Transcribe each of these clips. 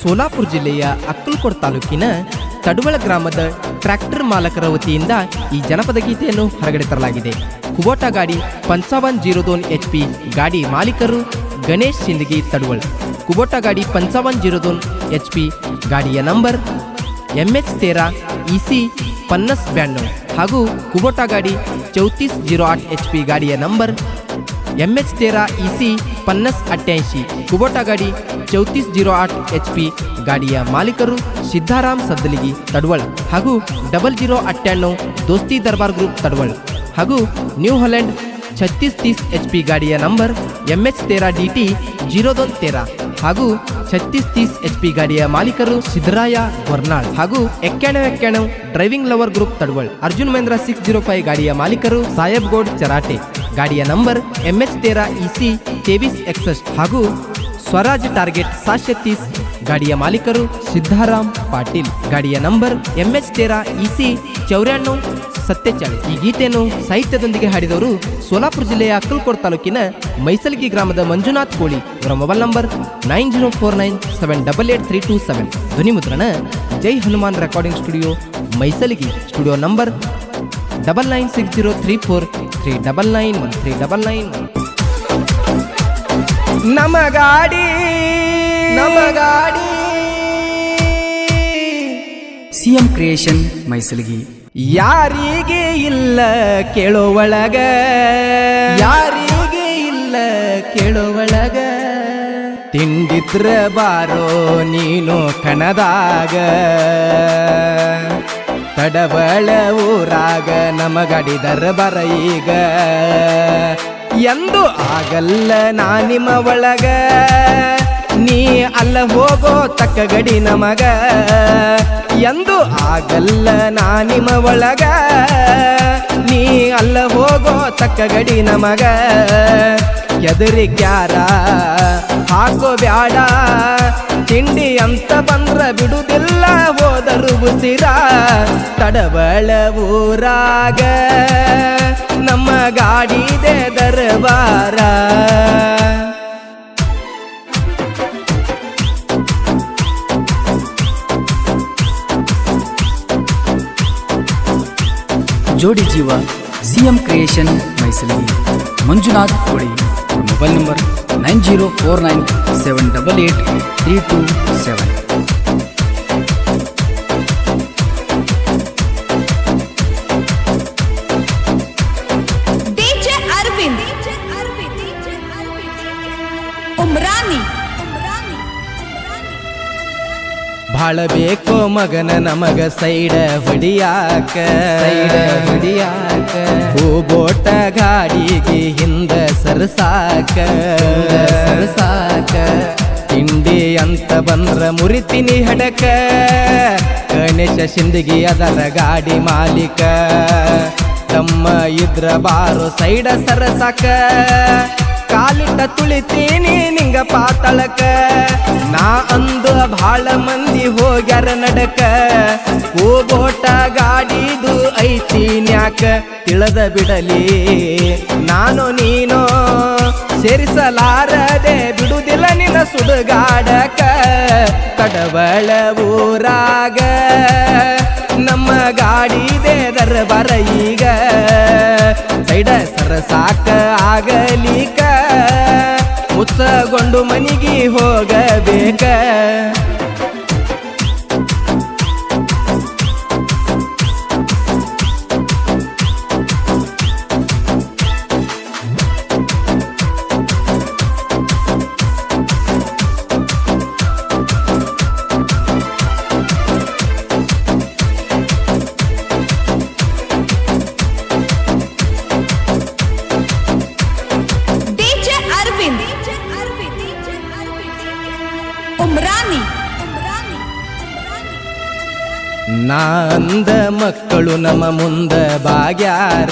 ಸೋಲಾಪುರ ಜಿಲ್ಲೆಯ ಅಕ್ಕಲ್ಕೋಟ್ ತಾಲೂಕಿನ ತಡುವಳ ಗ್ರಾಮದ ಟ್ರ್ಯಾಕ್ಟರ್ ಮಾಲಕರ ವತಿಯಿಂದ ಈ ಜನಪದ ಗೀತೆಯನ್ನು ಹೊರಗಡೆ ತರಲಾಗಿದೆ. ಕುಬೋಟಾ ಗಾಡಿ ಪಂಚಾವನ್ ಜೀರೋ ದೋನ್ ಎಚ್ ಪಿ ಗಾಡಿ ಮಾಲೀಕರು ಗಣೇಶ್ ಸಿಂದಗಿ ತಡುವಳ. ಕುಬೋಟಾ ಗಾಡಿ ಪಂಚಾವನ್ ಜೀರೋ ದೋನ್ ಎಚ್ ಪಿ ಗಾಡಿಯ ನಂಬರ್ ಎಂ ಎಚ್ ತೇರಾ ಇ ಸಿ ಪನ್ನಸ್ ಬ್ಯಾಣ್ಣವ್ ಹಾಗೂ ಕುಬೋಟಾ ಗಾಡಿ ಚೌತೀಸ್ ಜೀರೋ ಆಟ್ ಎಚ್ ಪಿ ಗಾಡಿಯ ನಂಬರ್ ಎಂ ಎಚ್ ತೇರಾ ಇ ಸಿ ಪನ್ನಸ್ ಅಟ್ಟ್ಯಾऐंशी ಕುಬೋಟಾ ಗಾಡಿ ಚೌತೀಸ್ ಜೀರೋ ಆಟ್ ಎಚ್ ಪಿ ಗಾಡಿಯ ಮಾಲೀಕರು ಸಿದ್ಧಾರಾಮ್ ಸದ್ದಲಿಗಿ ತಡವಳ್ ಹಾಗೂ ಡಬಲ್ ಜೀರೋ ಅಟ್ಟಾಣ್ಣು ದೋಸ್ತಿ ದರ್ಬಾರ್ ಗ್ರೂಪ್ ತಡವಳ್ ಹಾಗೂ ನ್ಯೂ ಹಾಲೆಂಡ್ ಛತ್ತೀಸ್ ತೀಸ್ ಎಚ್ ಪಿ ಗಾಡಿಯ ನಂಬರ್ ಎಂ ಎಚ್ ತೇರಾ ಡಿ ಟಿ ಜೀರೋದೊಂದು ತೇರಾ ಹಾಗೂ ಛತ್ತೀಸ್ ತೀಸ್ ಎಚ್ ಪಿ ಗಾಡಿಯ ಮಾಲೀಕರು ಸಿದ್ದರಾಯ ಹೊರ್ನಾಳ್ ಹಾಗೂ ಎಕ್ಕಾಣೆ ಎಕ್ಕಾಣೆ driving lover group Tadaval Arjun Mahindra six zero five ಗಾಡಿಯ ಮಾಲೀಕರು ಸಾಹೇಬ್ಗೌಡ್ ಚರಾಟೆ ಗಾಡಿಯ ನಂಬರ್ ಎಂ ಎಚ್ ತೇರಾ ಇಸಿ ಸಿ ಎಕ್ಸಸ್ಟ್ ಹಾಗೂ ಸ್ವರಾಜ್ ಟಾರ್ಗೆಟ್ ಸಾತ್ಯ ತೀಸ್. ಗಾಡಿಯ ಮಾಲೀಕರು ಸಿದ್ಧಾರಾಮ್ ಪಾಟೀಲ್. ಗಾಡಿಯ ನಂಬರ್ ಎಂ ಎಚ್ ತೇರಾ ಇಸಿ ಚೌರ್ಯಾಣ್ಣು ಸತ್ಯಚಾಳಿ. ಈ ಗೀತೆಯನ್ನು ಸಾಹಿತ್ಯದೊಂದಿಗೆ ಹಾಡಿದವರು ಸೋಲಾಪುರ ಜಿಲ್ಲೆಯ ಅಕ್ಕಲ್ಕೋಟ್ ತಾಲೂಕಿನ ಮೈಸಲ್ಗಿ ಗ್ರಾಮದ ಮಂಜುನಾಥ್ ಕೋಳಿ. ಇವರ mobile number nine zero four nine seven double eight three two seven. ಧ್ವನಿ ಮುದ್ರಣ Jai Hanuman recording studio, Maisalgi. Studio number double nine six zero three four three double nine one three double nine one. ನಮ್ಮ ನಮಗಾಡಿ. ನಮ್ಮ ಗಾಡಿ CM creation Maisalagi ಯಾರಿಗೆ ಇಲ್ಲ ಕೇಳೋವಳಗ ಯಾರಿಗೆ ಇಲ್ಲ ಕೇಳೋವಳಗ ತಿಂಡಿದ್ರ ಬಾರೋ ನೀನು ಕಣದಾಗ. ತಡಬಳ ಊರಾಗ ನಮಗಡಿದರ ಬರ ಈಗ. ಎಂದು ಆಗಲ್ಲ ನಾ ನಿಮ್ಮ ಒಳಗ. ನೀ ಅಲ್ಲ ಹೋಗೋ ತಕ್ಕ ಗಡಿ ನಮಗ. ಎಂದು ಆಗಲ್ಲ ನಾ ನಿಮ್ಮ ಒಳಗ. ನೀ ಅಲ್ಲ ಹೋಗೋ ತಕ್ಕ ಗಡಿ ನಮಗ. ಎದುರಿ ಕ್ಯಾರ ಹಾಕೋ ಬ್ಯಾಡ. ತಿಂಡಿ ಅಂತ ಬಂದ್ರ ಬಿಡುದಿಲ್ಲ, ಹೋದರು ಉಸಿರ ತಡಬಳ ಊರಾಗ. ನಮ್ಮ ಗಾಡಿದೆ ದರ್ಬಾರ. ಜೋಡಿ ಜೀವ, CM creation Mysuru Manjunath Koli mobile number nine zero four nine seven double eight. Three two seven ಬಾಳ ಮಗನ ನಮಗ ಸೈಡ ಹೊಡಿಯಾಕ ಸೈಡ ಹೊಡಿಯಾಕ ಹೂಬೋಟ ಗಾಡಿಗೆ ಹಿಂದ ಸರಸಾಕ ಸರಸಾಕ ಅಂತ ಬಂದ್ರ ಮುರಿತೀನಿ ಹಡಕ ಗಣೇಶ ಸಿಂದಗಿ ಅದರ ಗಾಡಿ ಮಾಲೀಕ. ತಮ್ಮ ಇದ್ರ ಬಾರು ಸೈಡ ಸರಸಾಕ. ಕಾಲಿಟ್ಟ ತುಳಿತೀನಿ ನಿಂಗ ಪಾತಳಕ. ನಾ ಅಂದು ಭಾಳ ಮಂದಿ ಹೋಗ್ಯಾರ ನಡಕ. ಹೋಗೋಟ ಗಾಡಿದು ಐತಿ ನ್ಯಾಕ. ತಿಳದ ಬಿಡಲಿ. ನಾನು ನೀನು ಸೇರಿಸಲಾರದೆ ಬಿಡುದಿಲ್ಲ. ನಿನ್ನ ಸುಡುಗಾಡಕ ಕಡಬಳ ಊರಾಗ. ನಮ್ಮ ಗಾಡಿ ಗಾಡಿದೆ ದರ್ಬಾರ ಈಗ. ಸೈಡ ಸರಸಾಕ ಆಗಲಿಕ. ಮುಚ್ಚಗೊಂಡು ಮನಿಗೆ ಹೋಗಬೇಕ. ನಾಂದ ಮಕ್ಕಳು ನಮ್ಮ ಮುಂದ ಬಾಗ್ಯಾರ.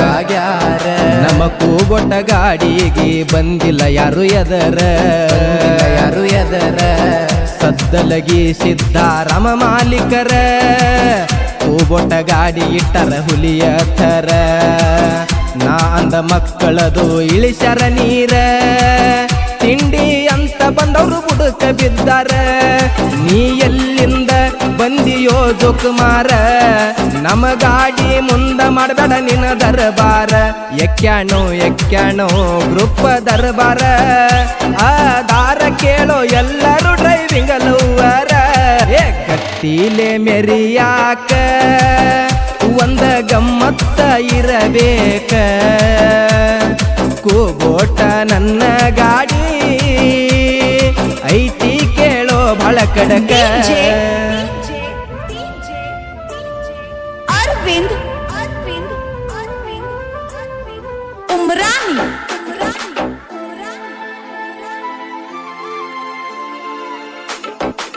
ಬಾಗ್ಯಾರ. ನಮ್ಮ ಕೂಗೊಟ್ಟ ಗಾಡಿಗೆ ಬಂದಿಲ್ಲ ಯಾರು ಎದರ. ಯಾರು ಎದರ. ಸದ್ದಲಗಿ ಸಿದ್ಧಾರಾಮ ಮಾಲೀಕರ. ಕೂಗೊಟ್ಟ ಗಾಡಿ ಇಟ್ಟರ ಹುಲಿಯ ಥರ. ನಾ ಅಂದ ಮಕ್ಕಳದು ಇಳಿಸರ ನೀರ. ತಿಂಡಿ ಅಂತ ಬಂದವರು ಬುಡಕ ಬಿದ್ದಾರ. ನೀ ಎಲ್ಲಿಂದ ಬಂದಿಯೋ ಜೋಕುಮಾರ ನಮ ಗಾಡಿ ಮುಂದ ಮಾಡಬೇಡ ನಿನ್ನ ದರ್ಬಾರ. ಎಕ್ಯಾಣೋ ಎಕ್ಯಾಣೋ ಗ್ರೂಪ್ ದರ್ಬಾರ. ಆ ದಾರ ಕೇಳೋ ಎಲ್ಲರೂ ಡ್ರೈವಿಂಗ್ ಲವ್ವರ ಏ ಕತ್ತೀಲೆ ಮೆರಿಯಾಕ, ಒಂದ ಗಮ್ಮತ್ತ ಇರಬೇಕ. ಕೂಗೋಟ ನನ್ನ ಗಾಡಿ, ಐತಿ ಕೇಳೋ ಬಹಳ ಕಡಕ.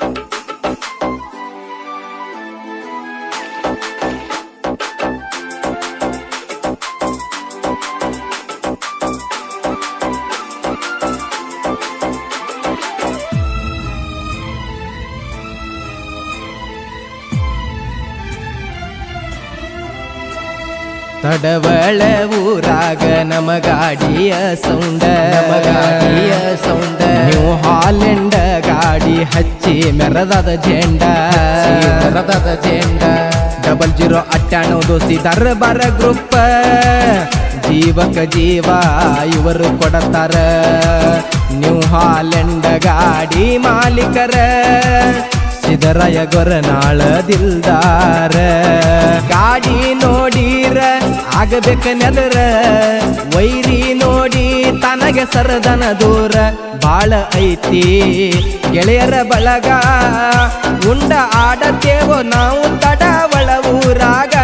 Thank you. ತಡವಳ ಊರಾಗ ನಮ ಗಾಡಿಯ ಸೌಂಡ. ನಮ ಗಾಡಿಯ ಸೌಂಡ. ನೀವು ಹಾಲೆಂಡ ಗಾಡಿ ಹಚ್ಚಿ ಮೆರದದ ಜೆಂಡ. ಮೆರದದ ಜೆಂಡ. ಡಬಲ್ ಜೀರೋ ದೋಸಿ ದೋಸ್ತಿ ದರ್ಬಾರ ಗ್ರೂಪ್. ಜೀವಕ ಜೀವ ಇವರು ಕೊಡತಾರ. ನೀವು ಹಾಲೆಂಡ ಗಾಡಿ ಮಾಲೀಕರ. ಸಿದರಯ ಗೊರನಾಳ ದಿಲ್ದಾರ ಗಾಡಿ ನೋಡಿರ, ಆಗಬೇಕ ನೆದರ. ವೈರಿ ನೋಡಿ ತನಗೆ ಸರದನ ದೂರ. ಬಾಳ ಐತಿ ಗೆಳೆಯರ ಬಳಗ, ಉಂಡ ಆಡತೇವೋ ನಾವು ತಡವಳ ಊರಾಗ.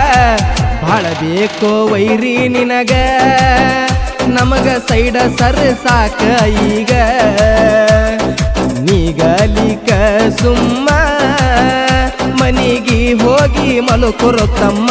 ಬಾಳ ಬೇಕೋ ವೈರಿ ನಿನಗ, ನಮಗ ಸೈಡ ಸರ್ ಸಾಕ ಈಗ. ನೀಗಲಿಕ ಸುಮ್ಮ ಮನಿಗಿ ಹೋಗಿ ಮಲುಕುರು ತಮ್ಮ.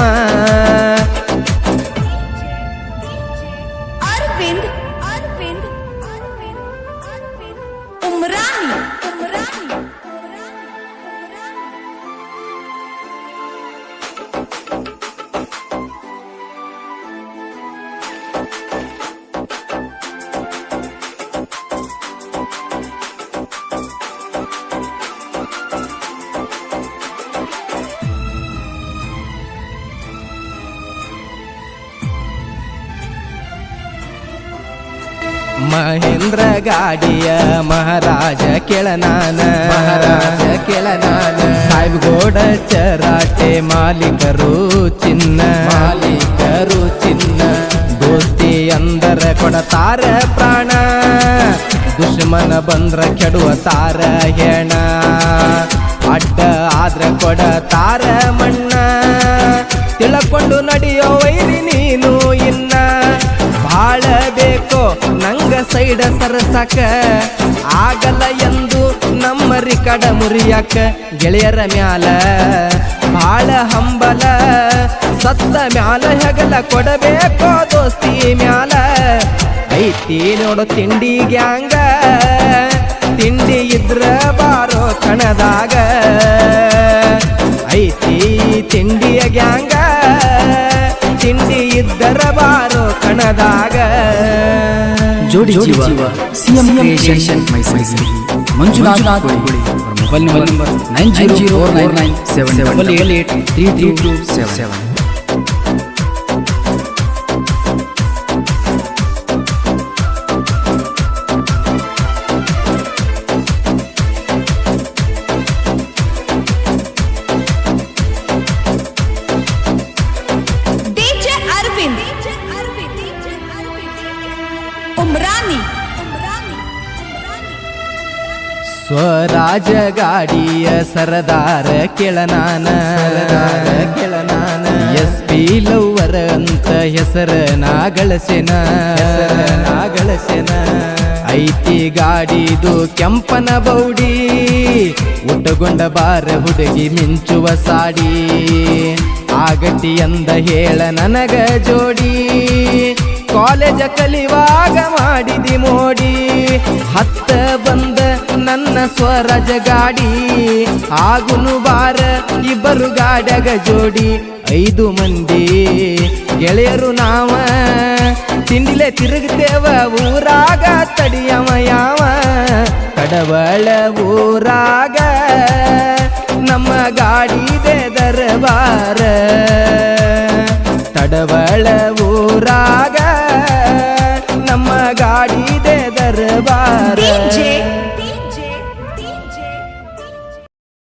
ಮಹೇಂದ್ರ ಗಾಡಿಯ ಮಹಾರಾಜ ಕೆಳನಾನ ಮಹಾರಾಜ ಕೆಳನಾನ ಸಾಹೇಬ್ಗೋಡ ಚರಾಟೆ ಮಾಲೀಕರು ಚಿನ್ನ. ಮಾಲೀಕರು ಚಿನ್ನ. ದೋಸ್ತಿ ಅಂದರ ಕೊಡತಾರ ಪ್ರಾಣ. ದುಶ್ಮನ ಬಂದ್ರ ಕೆಡುವ ತಾರ ಹೆಣ. ಅಡ್ಡ ಆದ್ರ ಕೊಡತಾರ ಮಣ್ಣ. ತಿಳಕೊಂಡು ನಡೆಯೋ ಸೈಡ ಸರಸಕ. ಆಗಲ್ಲ ಎಂದು ನಮ್ಮ ಕಡ ಮುರಿಯಾಕ ಗೆಳೆಯರ ಮ್ಯಾಲ. ಬಾಳ ಹಂಬಲ, ಸತ್ತ ಮ್ಯಾಲ ಹೆಗಲ ಕೊಡಬೇಕೋ ದೋಸ್ತಿ ಮ್ಯಾಲ. ಐತಿ ನೋಡು ತಿಂಡಿ ಗ್ಯಾಂಗ, ತಿಂಡಿ ಇದ್ರ ಬಾರೋ ಕಣದಾಗ. ಐತಿ ತಿಂಡಿಯ ಗ್ಯಾಂಗ, ತಿಂಡಿ ಇದ್ದರ ಬಾರೋ ಕಣದಾಗ. ಜೋಡಿ ಜೀವ CM creation Mysuru Manjunath Koli. Mobile number nine zero four nine seven double eight eight three three two seven. Seven. Swaraj ಗಾಡಿಯ ಸರದಾರ ಕೆಳನಾನ ಕೆಳನಾನ ಎಸ್ ಪಿ ಲವ್ವರ ಅಂತ ಹೆಸರ ನಾಗಳಸೆನ ನಾಗಳಸೆನ ಐತಿ ಗಾಡಿದು ಕೆಂಪನ ಬೌಡಿ ಉಡ್ಡಗೊಂಡ ಬಾರ ಹುಡುಗಿ ಮಿಂಚುವ ಸಾಡಿ. ಆಗಟ್ಟಿ ಅಂದ ಹೇಳ ನನಗ ಜೋಡಿ ಕಾಲೇಜ ಕಲಿವಾಗ ಮಾಡಿದಿ ಮೋಡಿ. ಹತ್ತ ನನ್ನ ಸ್ವರಾಜ ಗಾಡಿ ಆಗುನು ಬಾರ ಇಬ್ಬರು ಗಾಡ್ಯಾಗ ಜೋಡಿ ಐದು ಮಂದಿ ಗೆಳೆಯರು ನಾವ ತಿಂಡಿಲೆ ತಿರುಗ್ತೇವ ಊರಾಗ ತಡಿಯವ ಯಾವ ಕಡವಳ ಊರಾಗ ನಮ್ಮ ಗಾಡಿದೆ ದರಬಾರ ತಡವಳ ಊರಾಗ ನಮ್ಮ ಗಾಡಿದೆ ದರಬಾರ